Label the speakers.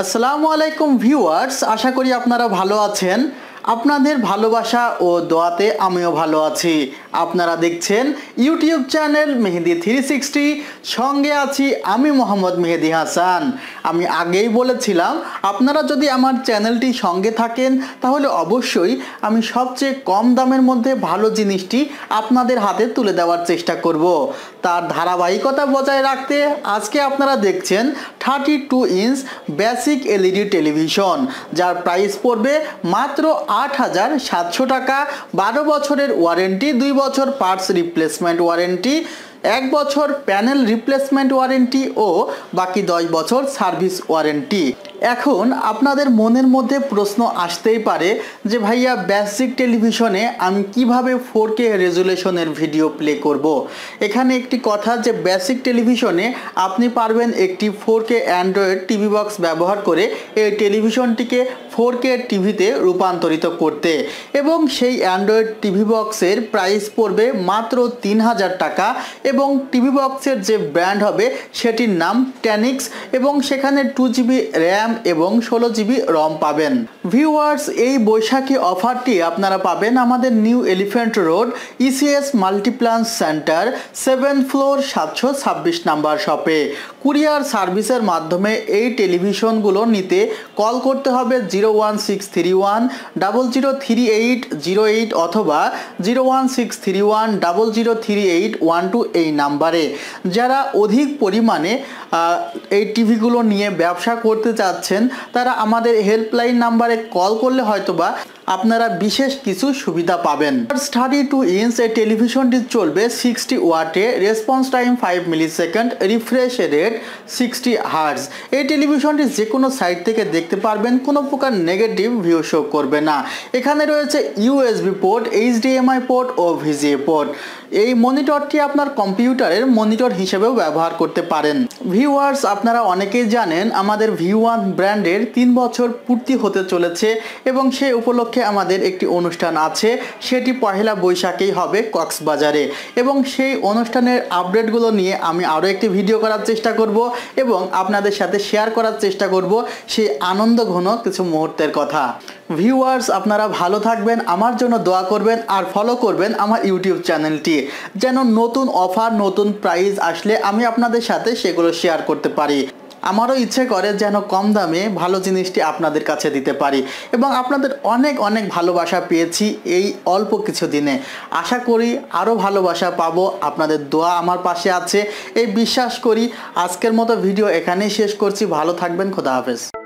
Speaker 1: আসসালামু আলাইকুম ভিউয়ার্স, আশা করি আপনারা ভালো আছেন। আপনাদের ভালোবাসা ও দোয়াতে আমিও ভালো আছি। আপনারা দেখছেন YouTube channel Mehedi three sixty. সঙ্গে আছি আমি মোহাম্মদ মেহেদি হাসান। আমি আগেই বলেছিলাম, আপনারা যদি আমার চ্যানেলটি সঙ্গে থাকেন, তাহলে অবশ্যই আমি সবচেয়ে কম দামের মধ্যে ভালো জিনিসটি আপনাদের হাতে তুলে দেওয়ার চেষ্টা করব। তার ধারাবাহিকতা বজায় রাখতে আজকে আপনারা দেখছেন thirty two inch basic LED television যার প্রাইস পড়বে মাত্র আট হাজার সাতশো টাকা। বারো বছরের ওয়ারেন্টি দুই বছর পার্টস রিপ্লেসমেন্ট ওয়ারেন্টি এক বছর প্যানেল রিপ্লেসমেন্ট ওয়ারেন্টি ও বাকি দশ বছর সার্ভিস ওয়ারেন্টি এখন আপনাদের মনের মধ্যে প্রশ্ন আসতেই পারে যে ভাইয়া বেসিক টেলিভিশনে আমি কীভাবে ফোর কে রেজুলেশনের ভিডিও প্লে করব। এখানে একটি কথা যে বেসিক টেলিভিশনে আপনি পারবেন একটি four K Android TV box ব্যবহার করে এই টেলিভিশনটিকে ফোর কে টিভিতে রূপান্তরিত করতে এবং সেই অ্যান্ড্রয়েড টিভি বক্সের প্রাইস পড়বে মাত্র তিন হাজার টাকা এবং টিভি বক্সের যে ব্র্যান্ড হবে সেটির নাম ট্যানিক্স এবং সেখানে টু জিবি র্যাম এবং ষোলো জিবি রম পাবেন। ভিউয়ার্স এই বৈশাখী অফারটি আপনারা পাবেন আমাদের New Elephant Road ECS Multiplan centre seven floor সাতশো ছাব্বিশ নাম্বার শপে কুরিয়ার সার্ভিসের মাধ্যমে এই টেলিভিশনগুলো নিতে কল করতে হবে zero one six three one double zero three eight zero eight অথবা zero one six three one double zero three eight one two এই নাম্বারে। যারা অধিক পরিমাণে এই টিভিগুলো নিয়ে ব্যবসা করতে চাচ্ছেন, তারা আমাদের হেল্পলাইন নাম্বারে কল করলে হয়তোবা আপনারা বিশেষ কিছু সুবিধা পাবেন। থার্টি টু ইঞ্চ এই টেলিভিশনটি চলবে sixty ওয়াটে, response time five millisecond refresh rate sixty hertz এই টেলিভিশনটি যে কোনো সাইট থেকে দেখতে পারবেন, কোনো প্রকার নেগেটিভ ভিউ শো করবে না। এখানে রয়েছে ইউএসবি পোর্ট এইচডিএমআই পোর্ট ও ভিজিএ পোর্ট এই মনিটরটি আপনার কম্পিউটারের মনিটর হিসেবেও ব্যবহার করতে পারেন। ভিউয়ার্স আপনারা অনেকেই জানেন, আমাদের ভিউ ওয়ান ব্র্যান্ডের তিন বছর পূর্তি হতে চলেছে এবং সেই উপলক্ষে আমাদের একটি অনুষ্ঠান আছে। সেটি পহেলা বৈশাখেই হবে কক্সবাজারে। এবং সেই অনুষ্ঠানের আপডেটগুলো নিয়ে আমি আরও একটি ভিডিও করার চেষ্টা করব এবং আপনাদের সাথে শেয়ার করার চেষ্টা করব সেই আনন্দ ঘন কিছু মুহূর্তের কথা। ভিউয়ার্স আপনারা ভালো থাকবেন, আমার জন্য দোয়া করবেন আর ফলো করবেন আমার ইউটিউব চ্যানেলটি যেন নতুন অফার নতুন প্রাইজ আসলে আমি আপনাদের সাথে সেগুলো শেয়ার করতে পারি। আমারও ইচ্ছে করে যেন কম দামে ভালো জিনিসটি আপনাদের কাছে দিতে পারি এবং আপনাদের অনেক অনেক ভালোবাসা পেয়েছি এই অল্প কিছু দিনে। আশা করি আরও ভালোবাসা পাবো। আপনাদের দোয়া আমার পাশে আছে। এই বিশ্বাস করি আজকের মতো ভিডিও এখানেই শেষ করছি। ভালো থাকবেন। খোদা হাফেজ।